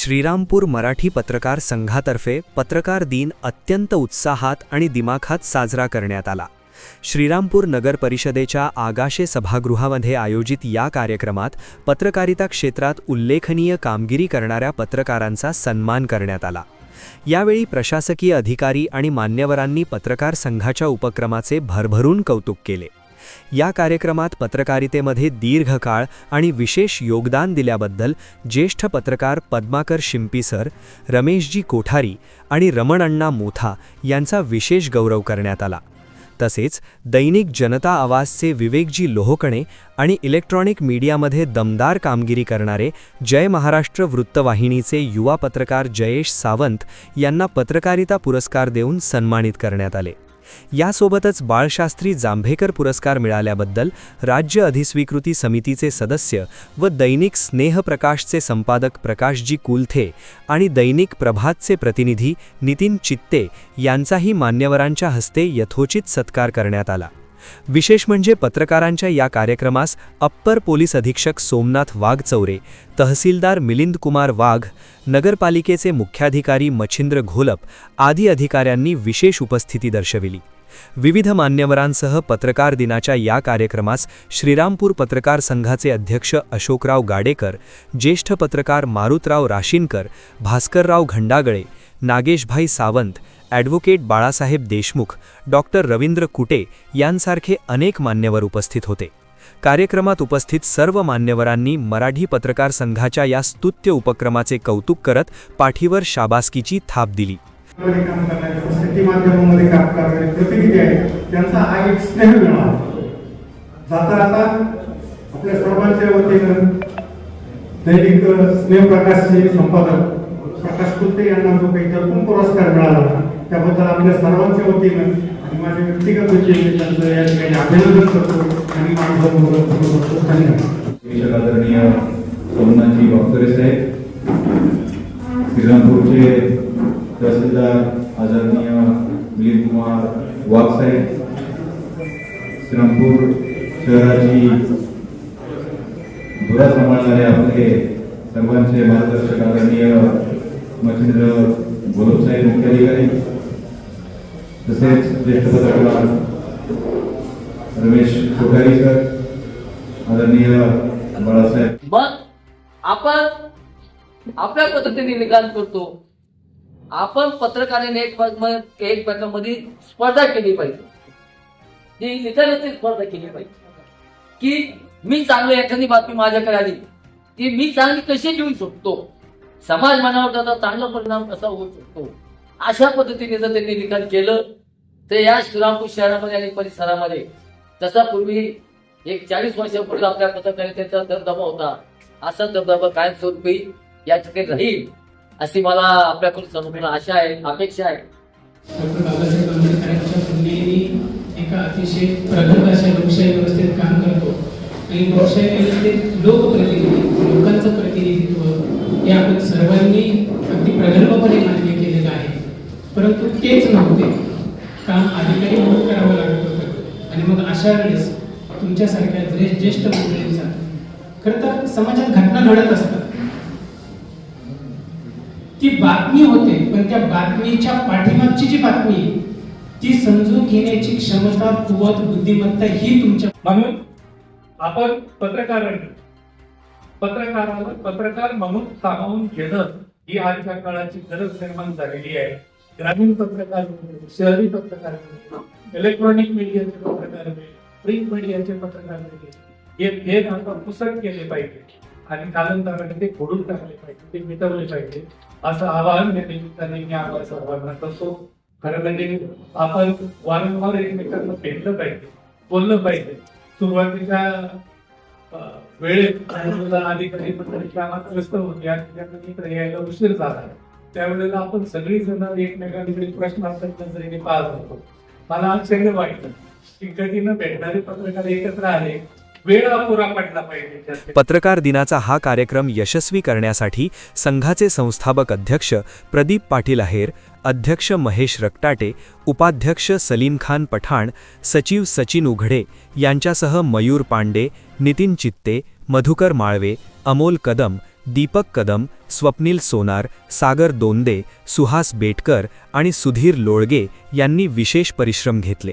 श्रीरामपूर मराठी पत्रकार संघातर्फे पत्रकार दिन अत्यंत उत्साहात आणि दिमाखात साजरा करण्यात आला. श्रीरामपूर नगर परिषदेच्या आगाशे सभागृहामध्ये आयोजित या कार्यक्रमात पत्रकारिता क्षेत्रात उल्लेखनीय कामगिरी करणाऱ्या पत्रकारांचा सन्मान करण्यात आला. यावेळी प्रशासकीय अधिकारी आणि मान्यवरांनी पत्रकार संघाच्या उपक्रमाचे भरभरून कौतुक केले. या कार्यक्रमात पत्रकारितेमध्ये दीर्घकाळ आणि विशेष योगदान दिल्याबद्दल ज्येष्ठ पत्रकार पद्माकर शिंपी सर रमेशजी कोठारी आणि रमणअण्णा मोथा यांचा विशेष गौरव करण्यात आला. तसेच दैनिक जनता आवाजचे विवेकजी लोहकणे आणि इलेक्ट्रॉनिक मीडियामध्ये दमदार कामगिरी करणारे जय महाराष्ट्र वृत्तवाहिनीचे युवा पत्रकार जयेश सावंत यांना पत्रकारिता पुरस्कार देऊन सन्मानित करण्यात आले. यासोबतच बाळशास्त्री जांभेकर पुरस्कार मिळाल्याबद्दल राज्य अधिस्वीकृती समितीचे सदस्य व दैनिक स्नेहप्रकाशचे संपादक प्रकाशजी कुलथे आणि दैनिक प्रभातचे प्रतिनिधी नितीन चित्ते यांचाही मान्यवरांच्या हस्ते यथोचित सत्कार करण्यात आला. विशेष म्हणजे पत्रकारांच्या या कार्यक्रमास अप्पर पोलीस अधीक्षक सोमनाथ वाघ चौरे तहसीलदार मिलिंद कुमार वाघ नगरपालिकेचे मुख्याधिकारी मच्छिंद्र घोलप आदी अधिकाऱ्यांनी विशेष उपस्थिती दर्शविली. विविध मान्यवरांसह पत्रकार दिनाच्या या कार्यक्रमास श्रीरामपूर पत्रकार संघाचे अध्यक्ष अशोकराव गाडेकर ज्येष्ठ पत्रकार मारुतराव राशीनकर भास्करराव घंडागळे नागेशभाई सावंत ॲडव्होकेट बाळासाहेब देशमुख डॉक्टर रवींद्र कुटे यांसारखे अनेक मान्यवर उपस्थित होते. कार्यक्रमात उपस्थित सर्व मान्यवरांनी मराठी पत्रकार संघाच्या या स्तुत्य उपक्रमाचे कौतुक करत पाठीवर शाबासकीची थाप दिली. व्यक्ती माध्यमामध्ये काम करणारे प्रतिनिधी आहेत त्यांचा हा एक स्नेह मिळाला जाता आता आपल्या सर्वांच्या वतीनं दैनिक स्नेह प्रकाशचे संपादक प्रकाश कुलते यांना जो काही जर्पून पुरस्कार मिळाला त्याबद्दल आपल्या सर्वांच्या वतीनं आणि माझ्या व्यक्तिगत वतीने त्यांचं या ठिकाणी अभिनंदन करतो आणि माझं करतो. धन्यवाद. आदरणीय सोमनाथजी वाकरे साहेब श्रीरामपूरचे तहसीलदार आदरणीय मिलिंद कुमार वाघसाहेब श्रीरामपूर शहराची धुरा सांभाळणारे आपले सर्वांचे मार्गदर्शक आदरणीय मच्छिंद्र गोलबसाहेब मुख्याधिकारी तसेच ज्येष्ठ पत्रकार रमेश कोठारी सर आदरणीय बाळासाहेब मग आपण आपल्या पद्धतीने निकाल करतो. आपण पत्रकाराने एक एकमेकांमध्ये स्पर्धा केली पाहिजे. ती निकालाची स्पर्धा केली पाहिजे. की मी चांगली एखादी बातमी माझ्याकडे आली ती मी चांगली कशी घेऊ शकतो? समाज मनावर त्याचा चांगला परिणाम कसा होऊ शकतो? अशा पद्धतीने जर त्यांनी लिखाण केलं तर या श्रीरामपूर शहरामध्ये आणि परिसरामध्ये तसा पूर्वी एक चाळीस वर्षापूर्वी आपल्या पत्रकारितेचा दबदबा होता. असा दबदबा कायमस्वरूपी या ठिकाणी राहील. अशी मला आपल्याकडून संपूर्ण आशा आहे अपेक्षा आहे. डॉक्टर बाबासाहेब आंबेडकरांच्या पुण्यांनी एका अतिशय प्रगत अशा लोकशाही व्यवस्थेत काम करतो. आणि लोकशाही व्यवस्थेत लोकप्रतिनिधी लोकांचं प्रतिनिधित्व हे आपण सर्वांनी अगदी प्रगल्भपणे मान्य केलेलं आहे. परंतु तेच नव्हते. काम अधिकारी म्हणून करावं लागत होतं. आणि मग अशा वेळेस तुमच्यासारख्या ज्येष्ठ मंडळींचा खरं तर समाजात घटना घडत असतात. ती बातमी होते पण त्या बातमीच्या पाठीमागची जी बातमी ती समजून घेण्याची क्षमता कुवत बुद्धिमत्ता ही तुमच्या म्हणून आपण पत्रकारांनी पत्रकाराला पत्रकार म्हणून सामावून घेणं ही आजच्या काळाची गरज निर्माण झालेली आहे. ग्रामीण पत्रकार शहरी पत्रकार इलेक्ट्रॉनिक मीडियाचे पत्रकार प्रिंट मीडियाचे पत्रकार हे भेद आपण पुसट केले पाहिजे. आणि कालांतराने ते फोडून टाकले पाहिजे ते मिटवले पाहिजे. असं आवाहन या निमित्ताने मी आपल्या सर्वांना. करतो खरं म्हणजे आपण वारंवार एकमेकांना भेटलं पाहिजे बोललं पाहिजे. सुरुवातीच्या वेळेत आंदोलन अधिकारी मंडळी कामात व्यस्त होते आणि त्यांना मित्र यायला उशीर झाला. त्यावेळेला आपण सगळी जण एकमेकांकडे प्रश्नार्थक नजरेने पाहत होतो. मला आश्चर्य वाटलं की कधी न भेटणारे पत्रकार एकत्र आले पत्रकार दिनाचा हा कार्यक्रम यशस्वी करण्यासाठी संघाचे संस्थापक अध्यक्ष प्रदीप पाटील आहेर अध्यक्ष महेश रक्टाटे उपाध्यक्ष सलीम खान पठाण सचिव सचिन उघडे यांच्यासह मयूर पांडे नितीन चित्ते मधुकर माळवे अमोल कदम दीपक कदम स्वप्नील सोनार सागर दोंदे सुहास बेटकर आणि सुधीर लोळगे यांनी विशेष परिश्रम घेतले.